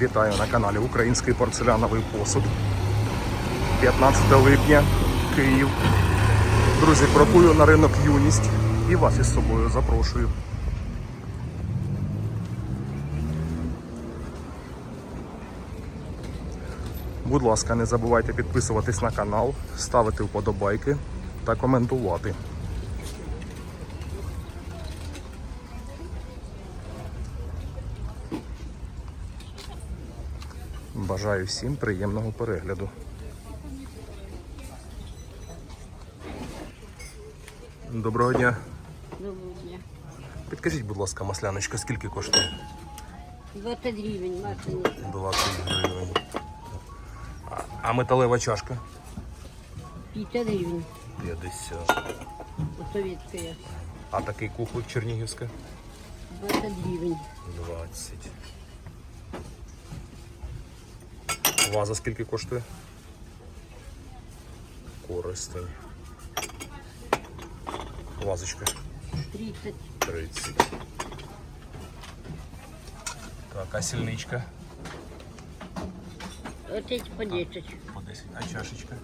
Вітаю на каналі Український порцеляновий посуд. 15 липня, Київ. Друзі, крокую на ринок юність і вас із собою запрошую. Будь ласка, не забувайте підписуватись на канал, ставити вподобайки та коментувати. Бажаю всім приємного перегляду. Доброго дня. Доброго дня. Підкажіть, будь ласка, масляночка, скільки коштує? 20 гривень, масляні. 20 гривень. А, а металева чашка? 50 гривень. 50. Советская. А такий кухлик чернігівська? 20 гривень. 20. Ваза скільки коштує? Користень. Вазочка 30. 30. Так, а сільничка? Вот эти по 10. По 10. А чашечка?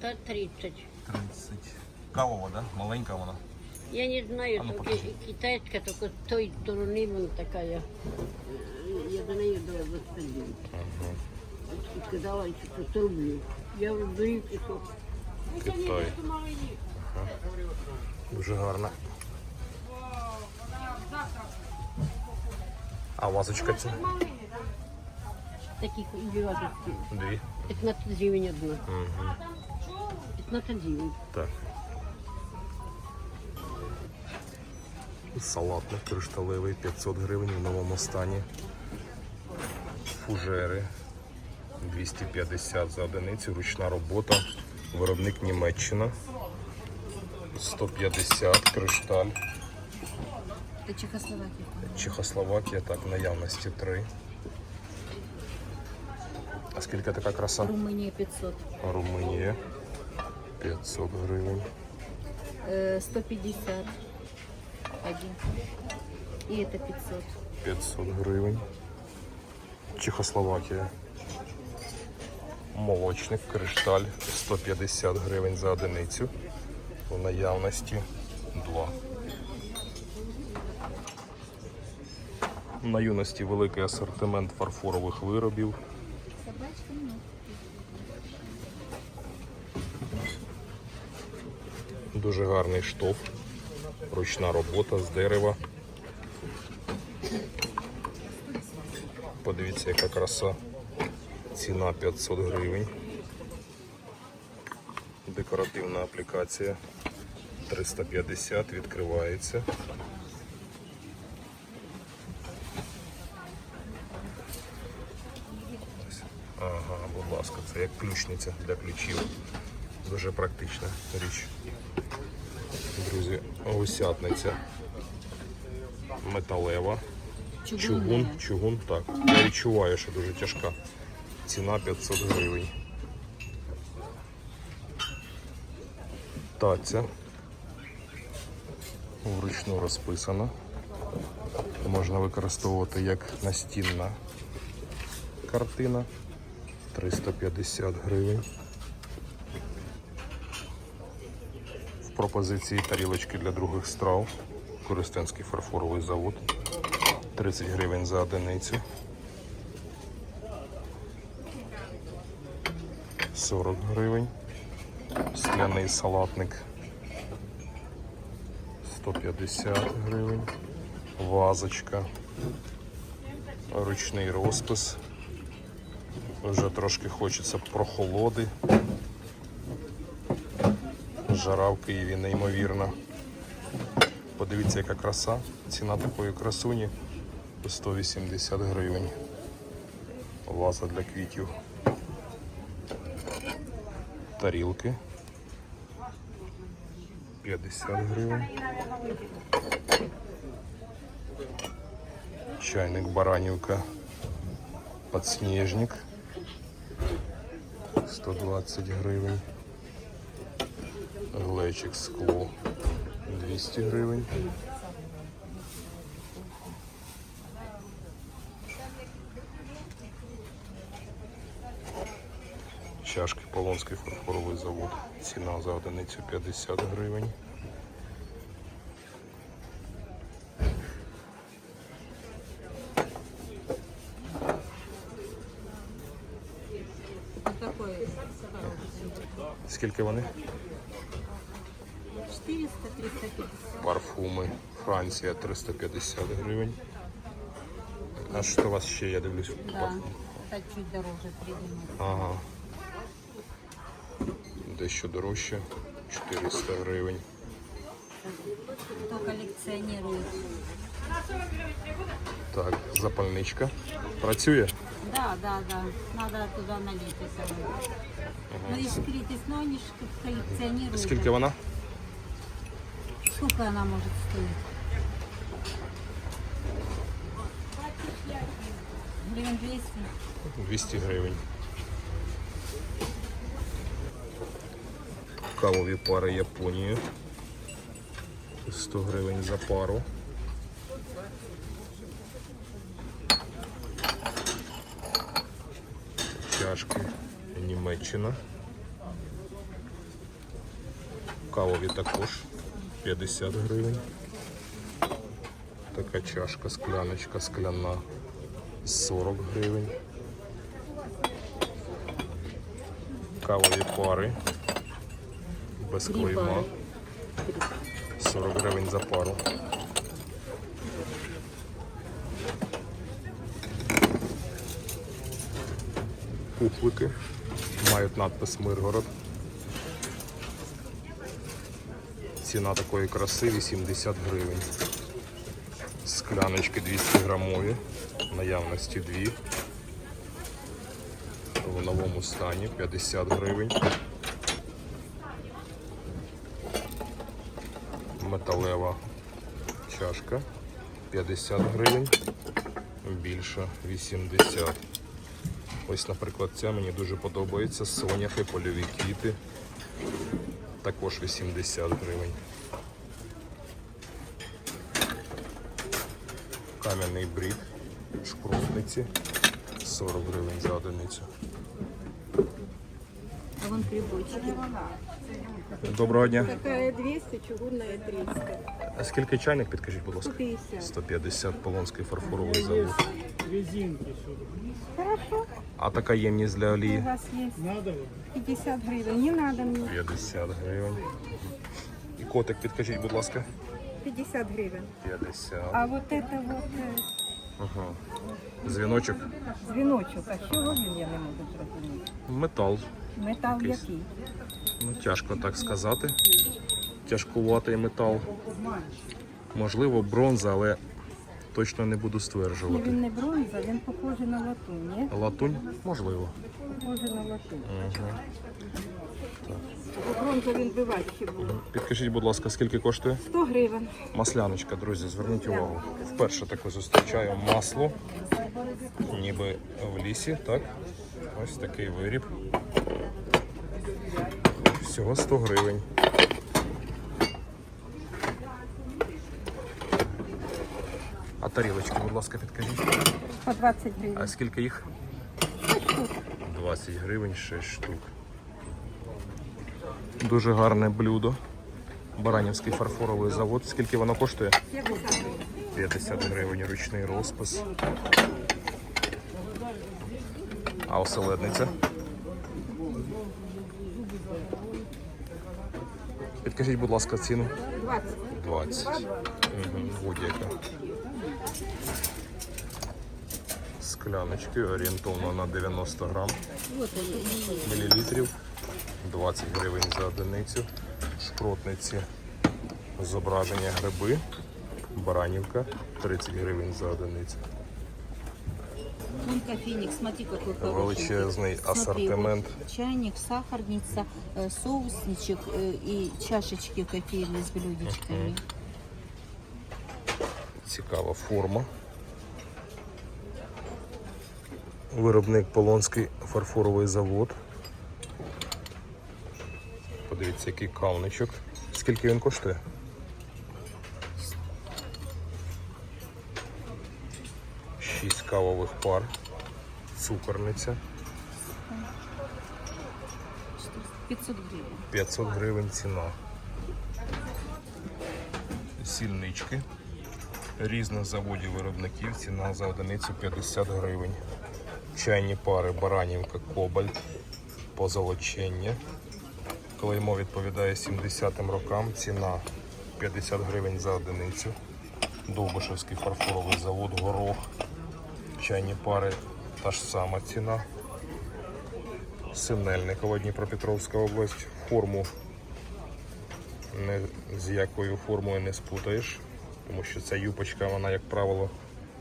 Та 30. 30. Кавова, да? Маленька вона. Я не знаю, А ну, только покажи. китайская, только с той стороны вон такая. Э, Я за нее дала 20 гривен. И сказала, что 100 рублей. Я дурі пішов. Китай. Ага. Дуже гарна. А вазочка ця? Таких убивати. Дві. 15 гривень одна. Угу. 15 гривень. Так. Салатник кришталевий 500 гривень в новому стані. Фужери 250 за одиницю, ручна робота. Виробник Німеччина. 150 кришталь. Це Чехословакія. Чехословакія, так, наявності 3. А скільки така краса? Румунія 500. Румунія 500 гривень. Э, 150 один. И это 500. 500 гривень. Чехословакія. Молочник, кришталь 150 гривень за одиницю. У наявності 2. На юності великий асортимент фарфорових виробів. Дуже гарний штоф. Ручна робота з дерева. Подивіться, яка краса. Ціна 500 гривень. Декоративна аплікація 350 відкривається. Ага, будь ласка, це як ключниця для ключів. Дуже практична річ. Друзі, осятниця металева. Чугун, чугун, так. Я відчуваю, що дуже тяжка. Ціна 500 гривень. Таця. Вручну розписана. Можна використовувати як настінна картина. 350 гривень. В пропозиції тарілочки для других страв. Користенський фарфоровий завод. 30 гривень за одиницю. 40 гривень. Скляний салатник 150 гривень. Вазочка. Ручний розпис. Вже трошки хочеться прохолоди. Жара в Києві неймовірна. Подивіться, яка краса. Ціна такої красуні 180 гривень. Ваза для квітів. Тарілки. 50 гривень. Чайник баранівка. Подснежник. 120 гривень. Глечик скло 200 гривень. Чашки Полонський фарфоровий завод. Ціна за одиницю 50 гривень. Скільки вони? 400 350 Парфуми. Франція 350 гривень. А що у вас ще, я дивлюсь? Да, это чуть дороже придумали. Ага. Дещо дорожче. 400 гривень. Кто коллекционирует. Так, запальничка. Працює? Да, да, да. Надо туда налить это. Ну, искритесь, но они же коллекционируют. Скільки вона? Сколько она может стоить? Гривен 200. 200 гривень. Кавові пари Японії. 100 гривень за пару. Чашки Німеччина. Кавові також 50 гривень. Така чашка, скляночка скляна 40 гривень. Кавові пари без клейма. 40 гривень за пару. Кухлики мають надпис Миргород. Ціна такої краси 80 гривень. Скляночки 200 грамові, наявності 2 в новому стані 50 гривень. Металева чашка 50 гривень, більша 80. Ось, наприклад, ця мені дуже подобається. Соняхи, польові квіти. Також 80 гривень. Кам'яний брік, шпрутниці 40 гривень за одиницю. А вон прибойчики. Доброго дня. Такая 200, чугунная 300. А скільки чайник, підкажіть, будь ласка? 150. 150 Полонський фарфоровий завод. Резинки сюда. Хорошо, А така ємність для у олії вас есть Надо вот. 50 гривен. Не надо мне. 50 гривень. І котик, підкажіть, будь ласка. 50 гривен. 50. А вот это вот э, Ага. Дзвіночок. дзвіночок, а чого він, я не можу зрозуміти. Метал. Метал який? Ну, тяжко так сказати. Тяжкуватий метал. Можливо, бронза, але точно не буду Ну, стверджувати. він не бронза, він похожий на латунь, ні? Латунь? Можливо. Похожий на латунь. Ага. Бронза він би важче був. Підкажіть, будь ласка, скільки коштує? 100 гривень. Масляночка, друзі, зверніть увагу. Вперше таке зустрічаю масло, ніби в лісі, так? Ось такий виріб. Всього 100 гривень. А тарілочки, будь ласка, підкажіть. По 20 гривень. А скільки їх? 20 гривень, 6 штук. Дуже гарне блюдо. Баранівський фарфоровий завод. Скільки воно коштує? 50 гривень. 50 гривень ручний розпис. А оселедниця? Підкажіть, будь ласка, ціну. 20. 20. Угу, будь-яка. Скляночки орієнтовно на 90 грам мілілітрів. 20 гривень за одиницю. Шпротниці зображення гриби. Баранівка 30 гривень за одиницю. Вон кофейник, смотри, какой хороший. Величезний Смотри, асортимент. вот чайник, сахарница, э, соусничек э, и чашечки кофейные с блюдечками. Цікава форма. Виробник Полонський фарфоровий завод. Подивіться, який кавничок. Скільки він коштує? Шість кавових пар. Цукорниця. 500 гривень. 500 гривень ціна. Сільнички. Різних заводів виробників. Ціна за одиницю 50 гривень. Чайні пари Баранівка, Кобальт, позолочення. Клеймо відповідає 70-м рокам. Ціна 50 гривень за одиницю. Довбишевський фарфоровий завод, горох. Чайні пари та ж сама ціна. Синельникова, Дніпропетровська область. Форму не, з якою формою не спутаєш, тому що ця юпочка, вона, як правило,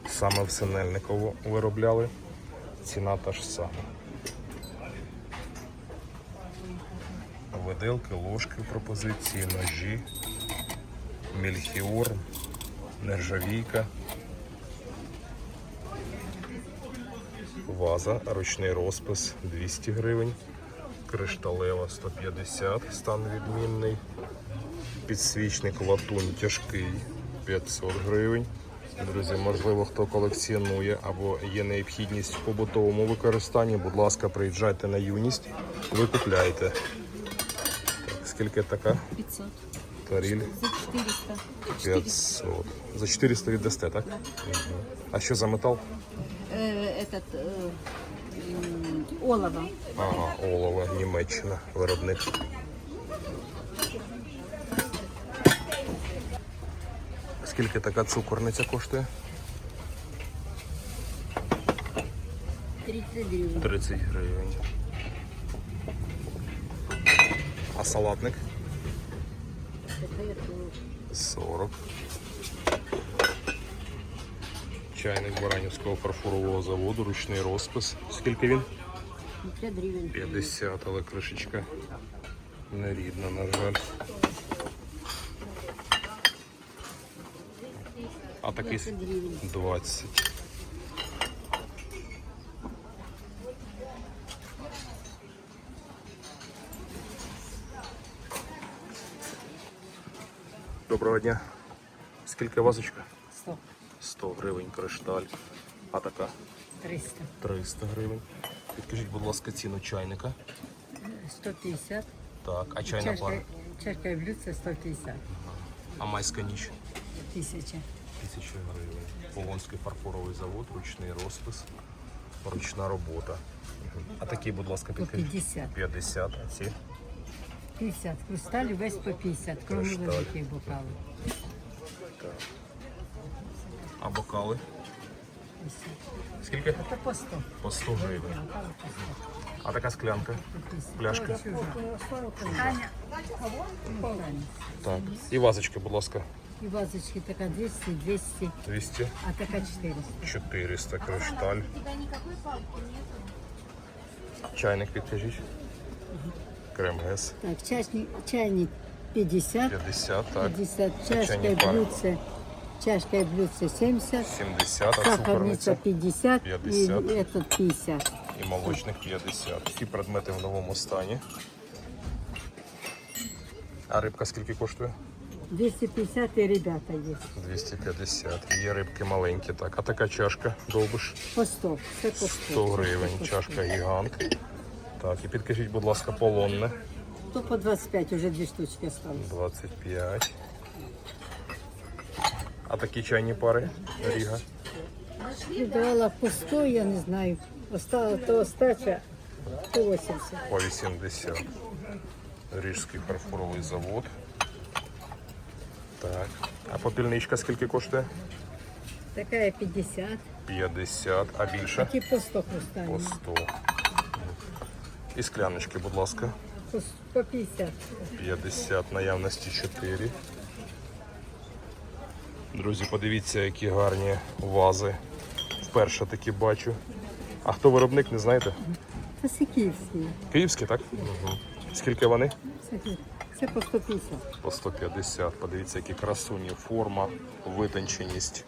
саме в Синельниково виробляли. Ціна та ж сама. Виделки, ложки пропозиції, ножі, мільхіор, нержавійка. Ваза, ручний розпис 200 гривень, кришталева 150, стан відмінний, підсвічник латунь тяжкий 500 гривень. Друзі, можливо, хто колекціонує або є необхідність в побутовому використанні, будь ласка, приїжджайте на юність, ви купляєте. Так, скільки така 500. таріль? За 400. 500. За 400 віддасте, так? Мгм. А що за метал? Э, этот э, м, олово. Ага, олова, Німеччина, виробник. Скільки така цукорниця коштує? 30 гривень. 30 гривень. А салатник? Така як 40. Чайник Баранівського фарфорового заводу, ручний розпис. Скільки він? 50 гривень. 50, але кришечка нерідна, на жаль. А такий 20 20. Доброго дня. Скільки вазочка? 100, 100 гривень кришталь. А така 300, 300 гривень. Підкажіть, будь ласка, ціну чайника. 150. Так, а чайна Чашка, пара? чашка і блюдце 150. А майська ніч? Тисяча. Тисяча гривень. Полонський фарфоровий завод, ручний розпис, ручна робота. А такі, будь ласка, підкажіть. 50. 50, а ці 50. Хрусталь весь по 50, крім Кришталь. великих бокалів. а бокали. Скільки? Це по 100. По 100 гривень. Бокали по 100. А така склянка? Пляшка? Таня. Так. І вазочка, будь ласка. І вазочки така 200, 200, 200, а така 400. 400 кришталь. Чайник підкажіть. Крем-гес. Так, чайник, чайник 50, 50, так. 50, чашка чайні і пари? блюдце, Чашка і блюдце 70, 70, а сахарниця цукорниця 50, 50. і этот 50. і молочник 50. Всі предмети в новому стані. А рибка скільки коштує? 250 і ребята є. 250. Є рибки маленькі, так. А така чашка довбиш? По 100, все по 100. 100 гривень. Чашка гігант. Так, і підкажіть, будь ласка, полонне. То по 25 уже дві штучки осталось. 25. А такі чайні пари Ріга. Давала по 100, я не знаю. Остала то остача по 80. По 80. Ріжський фарфоровий завод. Так. А попільничка скільки коштує? Така 50, 50, а більше? такі по 100 По 100. І скляночки, будь ласка. По 50. 50, наявності 4. Друзі, подивіться, які гарні вази. Вперше такі бачу. А хто виробник, не знаєте? Це Сиківські. Київські, так? Угу. Скільки вони? Це, це по 150. По 150. Подивіться, які красуні, форма, витонченість.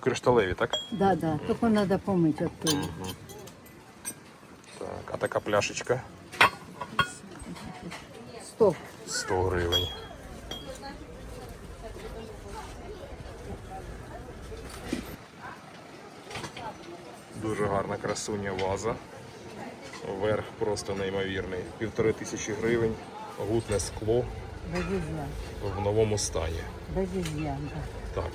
Кришталеві, так? Да, да. Тільки треба помити оттуда. Так. А така пляшечка 100. 100 гривень. Дуже гарна красуня ваза. Верх просто неймовірний. Півтори тисячі гривень, гутне скло в новому стані. Так.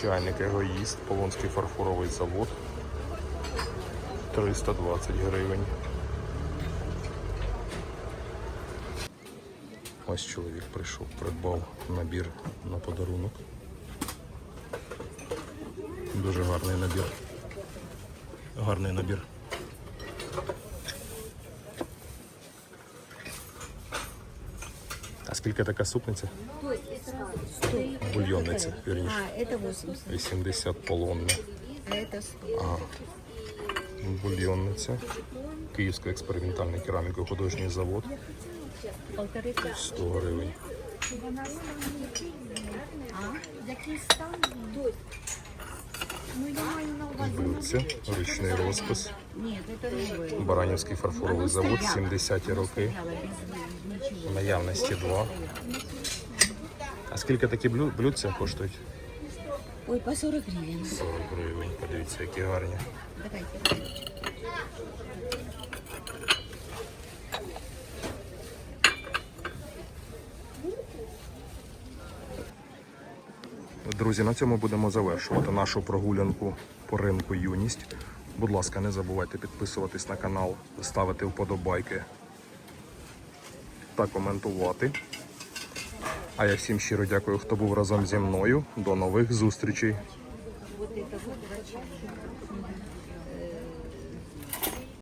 Чайник егоїст, Полонський фарфоровий завод. 320 гривень. Ось чоловік прийшов, придбав набір на подарунок. Дуже гарний набір. Гарний набір. А скільки така супниця? Бульйонниця, вірніше. А, это 80, 80 полонна. а это 100. Бульйонниця. Київський експериментальний кераміко-художній завод. Полторы тысячи. 100 гривень. Який стан? Я маю на увазі. Блюдце, ручний розпис. Баранівський фарфоровий завод, 70-ті роки. В наявності два. А скільки такі блюдця коштують? Ой, по 40 гривень. 40 гривень. Подивіться, які гарні. Давайте. Друзі, на цьому будемо завершувати нашу прогулянку по ринку юність. Будь ласка, не забувайте підписуватись на канал, ставити вподобайки та коментувати. А я всім щиро дякую, хто був разом зі мною. До нових зустрічей!